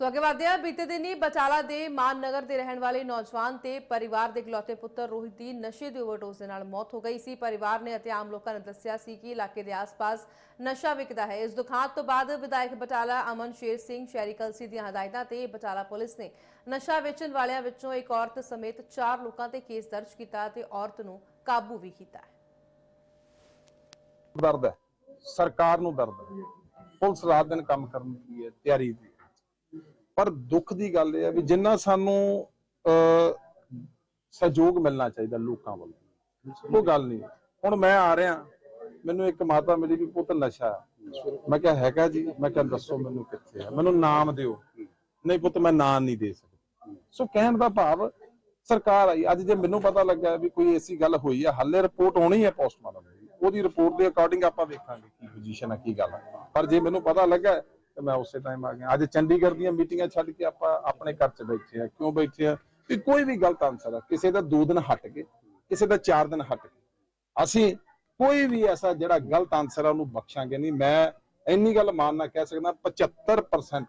ਸੋ ਅੱਗੇ ਵਧਦੇ ਹਾਂ। ਬੀਤੇ ਦਿਨੀ ਬਚਾਲਾ ਦੇ ਮਾਨਨਗਰ ਦੇ ਰਹਿਣ ਵਾਲੇ ਨੌਜਵਾਨ ਤੇ ਪਰਿਵਾਰ ਦੇ ਇਕਲੌਤੇ ਪੁੱਤਰ ਰੋਹਿਤ ਦੀ ਨਸ਼ੇ ਦੀ ਓਵਰਡੋਜ਼ ਦੇ ਨਾਲ ਮੌਤ ਹੋ ਗਈ ਸੀ। ਪਰਿਵਾਰ ਨੇ ਅਤੇ ਆਮ ਲੋਕਾਂ ਨੇ ਦੱਸਿਆ ਸੀ ਕਿ ਇਲਾਕੇ ਦੇ ਆਸ-ਪਾਸ ਨਸ਼ਾ ਵਿਕਦਾ ਹੈ। ਇਸ ਦੁਖਾਂਤ ਤੋਂ ਬਾਅਦ ਵਿਧਾਇਕ ਬਟਾਲਾ ਅਮਨ ਸ਼ੇਰ ਸਿੰਘ, ਸ਼ਹਿਰੀ ਕਲਸੀ ਦੀਆਂ ਹਦਾਇਤਾਂ ਤੇ ਬਟਾਲਾ ਪੁਲਿਸ ਨੇ ਨਸ਼ਾ ਵੇਚਣ ਵਾਲਿਆਂ ਵਿੱਚੋਂ ਇੱਕ ਔਰਤ ਸਮੇਤ 4 ਲੋਕਾਂ ਤੇ ਕੇਸ ਦਰਜ ਕੀਤਾ ਤੇ ਔਰਤ ਨੂੰ ਕਾਬੂ ਵੀ ਕੀਤਾ ਹੈ। ਦਰਦ ਹੈ। ਸਰਕਾਰ ਨੂੰ ਦਰਦ ਹੈ। ਪੁਲਿਸ ਰਾਤ ਦਿਨ ਕੰਮ ਕਰਨ ਦੀ ਹੈ, ਤਿਆਰੀ ਦੀ। ਪਰ ਦੁੱਖ ਦੀ ਗੱਲ ਇਹ ਹੈ ਵੀ ਜਿੰਨਾ ਸਾਨੂੰ ਸਹਿਯੋਗ ਮਿਲਣਾ ਚਾਹੀਦਾ ਲੋਕਾਂ ਵੱਲੋਂ। ਉਹ ਗੱਲ ਨਹੀਂ। ਹੁਣ ਮੈਂ ਆ ਰਿਹਾ, ਮੈਨੂੰ ਇੱਕ ਮਾਤਾ ਮਿਲੀ ਵੀ ਪੁੱਤ ਨਸ਼ਾ ਮੈਂ ਕਿਹਾ, ਹੈਗਾ ਜੀ। ਮੈਂ ਕਿਹਾ, ਦੱਸੋ ਮੈਨੂੰ ਕਿੱਥੇ ਹੈ ਮੈਨੂੰ ਨਾਮ ਦਿਓ। ਨਹੀਂ ਪੁੱਤ, ਮੈਂ ਨਾਮ ਨਹੀਂ ਦੇ ਸਕਦਾ। ਸੋ ਕਹਿਣ ਦਾ ਭਾਵ ਸਰਕਾਰ ਆਈ। ਅੱਜ ਜੇ ਮੈਨੂੰ ਪਤਾ ਲੱਗਾ ਵੀ ਕੋਈ ਐਸੀ ਗੱਲ ਹੋਈ ਹੈ ਹੱਲੇ ਰਿਪੋਰਟ ਆਉਣੀ ਹੈ ਪੋਸਟਮਾਰਟਮ ਦੀ। ਉਹਦੀ ਰਿਪੋਰਟ ਦੇ ਅਕੋਰਡਿੰਗ ਆਪਾਂ ਵੇਖਾਂਗੇ ਕੀ ਪੋਜੀਸ਼ਨ ਹੈ ਕੀ ਗੱਲ ਹੈ ਪਰ ਜੇ ਮੈਨੂੰ ਪਤਾ ਲੱਗਾ ਤੇ ਮੈਂ ਉਸੇ ਟਾਈਮ ਆ ਗਿਆ। ਅੱਜ ਚੰਡੀਗੜ੍ਹ ਦੀਆਂ ਮੀਟਿੰਗਾਂ ਛੱਡ ਕੇ ਆਪਾਂ ਆਪਣੇ ਘਰ 'ਚ ਬੈਠੇ ਆ। ਕਿਉਂ ਬੈਠੇ ਆ? ਕਿ ਕੋਈ ਵੀ ਗਲਤ ਆਨਸਰ ਆ। ਕਿਸੇ ਦਾ 2 ਦਿਨ ਹਟ ਕੇ ਕਿਸੇ ਦਾ 4 ਦਿਨ ਹਟ ਕੇ ਅਸੀਂ ਕੋਈ ਵੀ ਐਸਾ ਜਿਹੜਾ ਗਲਤ ਆਨਸਰ ਹੈ ਉਹਨੂੰ ਬਖਸ਼ਾਂਗੇ ਨਹੀਂ। ਮੈਂ ਇੰਨੀ ਗੱਲ ਮਾਨਣਾ ਕਹਿ ਸਕਦਾ 75%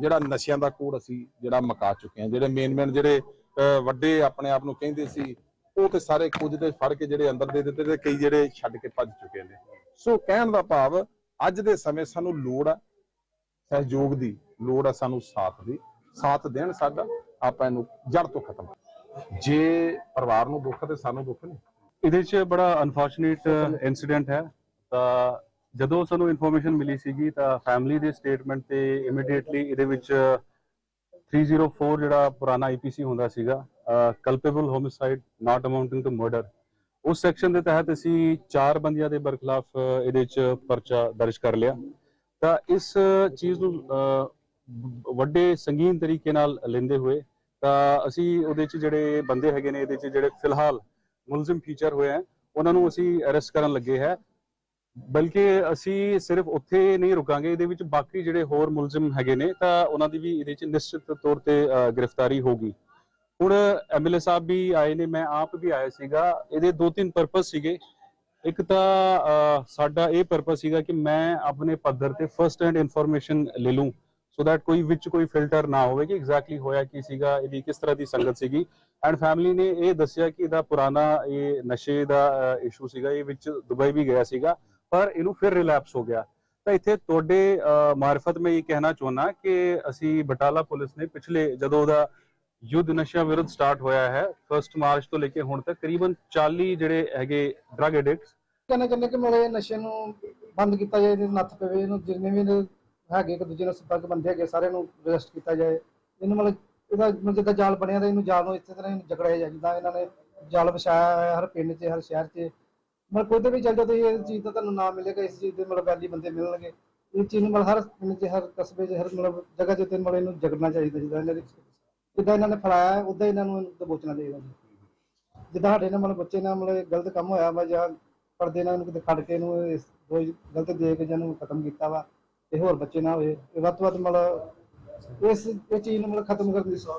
ਜਿਹੜਾ ਨਸ਼ਿਆਂ ਦਾ ਕੋੜ ਅਸੀਂ ਜਿਹੜਾ ਮਕਾ ਚੁੱਕੇ ਹਾਂ ਜਿਹੜੇ ਮੇਨ ਮੇਨ ਜਿਹੜੇ ਅਹ, ਵੱਡੇ ਆਪਣੇ ਆਪ ਨੂੰ ਕਹਿੰਦੇ ਸੀ ਉਹ ਤੇ ਸਾਰੇ ਕੁਝ ਦੇ ਫੜ ਕੇ ਜਿਹੜੇ ਅੰਦਰ ਦੇ ਦਿੱਤੇ ਤੇ ਕਈ ਜਿਹੜੇ ਛੱਡ ਕੇ ਭੱਜ ਚੁੱਕੇ ਨੇ। ਸੋ ਕਹਿਣ ਦਾ ਭਾਵ ਅੱਜ ਦੇ ਸਮੇਂ ਸਾਨੂੰ ਲੋੜ ਆ ਸਹਿਯੋਗ ਦੀ ਲੋੜ ਆ ਸਾਨੂੰ ਸਾਥ ਦੀ ਸਾਥ ਦੇਣ ਸਾਡਾ ਆਪਾਂ ਇਹਨੂੰ ਜੜ ਤੋਂ ਖਤਮ। ਜੇ ਪਰਿਵਾਰ ਨੂੰ ਦੁੱਖ ਤੇ ਸਾਨੂੰ ਦੁੱਖ ਨਹੀਂ। ਇਹਦੇ 'ਚ ਬੜਾ ਅਨਫੋਰਚੂਨੇਟ ਇਨਸੀਡੈਂਟ ਹੈ। ਤਾਂ ਜਦੋਂ ਸਾਨੂੰ ਇਨਫੋਰਮੇਸ਼ਨ ਮਿਲੀ ਸੀਗੀ ਤਾਂ ਫੈਮਿਲੀ ਦੇ ਸਟੇਟਮੈਂਟ ਤੇ ਇਮੀਡੀਏਟਲੀ ਇਹਦੇ ਵਿੱਚ 304 ਜਿਹੜਾ ਪੁਰਾਣਾ ਆਈਪੀਸੀ ਹੁੰਦਾ ਸੀਗਾ culpable homicide not amounting to murder ਉਸ ਸੈਕਸ਼ਨ ਦੇ ਤਹਿਤ ਅਸੀਂ ਚਾਰ ਬੰਦਿਆਂ ਦੇ ਬਰਖਲਾਫ ਇਹਦੇ 'ਚ ਪਰਚਾ ਦਰਜ ਕਰ ਲਿਆ। ਤਾਂ ਇਸ ਚੀਜ਼ ਨੂੰ ਵੱਡੇ ਸੰਗੀਨ ਤਰੀਕੇ ਨਾਲ ਲੈਂਦੇ ਹੋਏ ਤਾਂ ਅਸੀਂ ਉਹਦੇ 'ਚ ਜਿਹੜੇ ਬੰਦੇ ਹੈਗੇ ਨੇ ਇਹਦੇ 'ਚ ਜਿਹੜੇ ਫਿਲਹਾਲ ਮੁਲਜ਼ਮ ਫੀਚਰ ਹੋਏ ਹੈ ਉਹਨਾਂ ਨੂੰ ਅਸੀਂ ਅਰੈਸਟ ਕਰਨ ਲੱਗੇ ਹੈ। ਬਲਕਿ ਅਸੀਂ ਸਿਰਫ ਉੱਥੇ ਨਹੀਂ ਰੁਕਾਂਗੇ ਇਹਦੇ ਵਿੱਚ ਬਾਕੀ ਜਿਹੜੇ ਹੋਰ ਮੁਲਜ਼ਮ ਹੈਗੇ ਨੇ ਤਾਂ ਉਹਨਾਂ ਦੀ ਵੀ ਇਹਦੇ 'ਚ ਨਿਸ਼ਚਿਤ ਤੌਰ ਤੇ ਅ, ਗ੍ਰਿਫਤਾਰੀ ਹੋਗੀ ਹੁਣ ਐਮਐਲਏ ਸਾਹਿਬ ਵੀ ਆਏ ਨੇ ਮੈਂ ਆਪ ਵੀ ਆਇਆ ਸੀਗਾ ਇਹਦੇ ਦੋ ਤਿੰਨ ਪਰਪਸ ਸੀਗੇ। ਇੱਕ ਤਾਂ ਸਾਡਾ ਇਹ ਪਰਪਸ ਸੀਗਾ ਕਿ ਮੈਂ ਆਪਣੇ ਪੱਧਰ ਤੇ ਫਰਸਟ ਹੈਂਡ ਇਨਫੋਰਮੇਸ਼ਨ ਲੈ ਲੂੰ ਸੋ that ਕੋਈ ਵਿੱਚ ਕੋਈ ਫਿਲਟਰ ਨਾ ਹੋਵੇ ਕਿ ਐਗਜ਼ੈਕਟਲੀ ਹੋਇਆ ਕੀ ਸੀਗਾ, ਇਹਦੀ ਕਿਸ ਤਰ੍ਹਾਂ ਦੀ ਸੰਗਤ ਸੀਗੀ। ਐਂਡ ਫੈਮਿਲੀ ਨੇ ਇਹ ਦੱਸਿਆ ਕਿ ਇਹਦਾ ਪੁਰਾਣਾ ਇਹ ਨਸ਼ੇ ਦਾ ਇਸ਼ੂ ਸੀਗਾ, ਇਹ ਵਿੱਚ ਦੁਬਈ ਵੀ ਗਿਆ ਸੀਗਾ, ਪਰ ਇਹਨੂੰ ਫਿਰ ਰਿਲੈਪਸ ਹੋ ਗਿਆ। ਤਾਂ ਇੱਥੇ ਤੁਹਾਡੇ ਮਾਰਫਤ ਮੈਂ ਇਹ ਕਹਿਣਾ ਚਾਹੁੰਦਾ ਕਿ ਅਸੀਂ ਬਟਾਲਾ ਪੁਲਿਸ ਨੇ ਪਿਛਲੇ ਜਦੋਂ ਉਹਦਾ ਯੁੱਧ ਨਸ਼ਾ ਵਿਰੁੱਧ ਸਟਾਰਟ ਹੋਇਆ ਹੈ। 1 ਮਾਰਚ ਤੋਂ ਲੈ ਕੇ ਹੁਣ ਤੱਕ ਕਰੀਬਨ 40 ਜਿਹੜੇ ਹੈਗੇ ਡਰਗ ਐਡਿਕਟਸ ਕਹਿੰਦੇ ਕਹਿੰਦੇ ਕਿ ਮਲੇ ਨਸ਼ੇ ਨੂੰ ਬੰਦ ਕੀਤਾ ਜਾਏ ਇਹਨੂੰ ਨੱਥ ਪਵੇ, ਇਹਨੂੰ ਜਿੰਨੇ ਵੀ ਹੈਗੇ ਇੱਕ ਦੂਜੇ ਨਾਲ ਸੰਪਰਕ ਬੰਦੇ ਹੈਗੇ, ਸਾਰਿਆਂ ਨੂੰ ਅਰੈਸਟ ਕੀਤਾ ਜਾਏ। ਇਹਨੂੰ ਮਤਲਬ ਇਹਦਾ ਮਤਲਬ ਜਿੱਦਾਂ ਜਾਲ ਬਣਿਆ ਤਾਂ ਇਹਨੂੰ ਜਾਲ ਨੂੰ ਇਸੇ ਤਰ੍ਹਾਂ ਜਕੜਿਆ ਜਾਏ, ਜਿੱਦਾਂ ਇਹਨਾਂ ਨੇ ਜਾਲ ਵਿਛਾਇਆ ਹੋਇਆ ਹਰ ਪਿੰਡ 'ਚ, ਹਰ ਸ਼ਹਿਰ 'ਚ। ਮਤਲਬ ਕੋਈ ਤੇ ਵੀ ਚੱਲ ਜਾਓ ਤੁਸੀਂ ਇਸ ਚੀਜ਼ ਦਾ ਤੁਹਾਨੂੰ ਨਾਮ ਮਿਲੇਗਾ, ਇਸ ਚੀਜ਼ ਦੇ ਮਤਲਬ ਵੈਲੀ ਬੰਦੇ ਮਿਲਣਗੇ। ਇਹ ਚੀਜ਼ ਨੂੰ ਮਤਲਬ ਹਰ ਪਿੰਡ 'ਚ, ਹਰ ਕਸਬੇ 'ਚ, ਹਰ ਮਤਲਬ ਜਗ੍ਹਾ 'ਚ ਤੇ ਮਤਲਬ ਇਹਨੂੰ ਜਗੜਨਾ ਚਾਹੀਦਾ, ਜਿੱਦਾਂ ਇਹਨਾਂ ਦੇ ਜਿੱਦਾਂ ਇਹਨਾਂ ਨੇ ਫੈਲਾਇਆ ਉਦਾਂ ਇਹਨਾਂ ਨੂੰ ਦਬੋਚਣਾ ਚਾਹੀਦਾ ਜੀ। ਜਿੱਦਾਂ ਸਾਡੇ ਨਾਲ ਮਤਲਬ ਬੱਚੇ ਨਾਲ ਮਤਲਬ ਗਲਤ ਕੰਮ ਹੋਇਆ ਵਾ, ਜਾਂ ਪਰਦੇ ਨਾਲ ਇਹਨੂੰ ਕਿਤੇ ਖੜ ਕੇ ਇਹਨੂੰ ਇਸ ਰੋਜ਼ ਗਲਤ ਦੇ ਕੇ ਜਾਂ ਇਹਨੂੰ ਖਤਮ ਕੀਤਾ ਵਾ ਤੇ ਹੋਰ ਬੱਚੇ ਨਾ ਹੋਏ। ਇਹ ਵੱਧ ਤੋਂ ਵੱਧ ਮਤਲਬ ਇਸ, ਇਹ ਚੀਜ਼ ਨੂੰ ਮਤਲਬ ਖਤਮ ਕਰਨ ਦੀ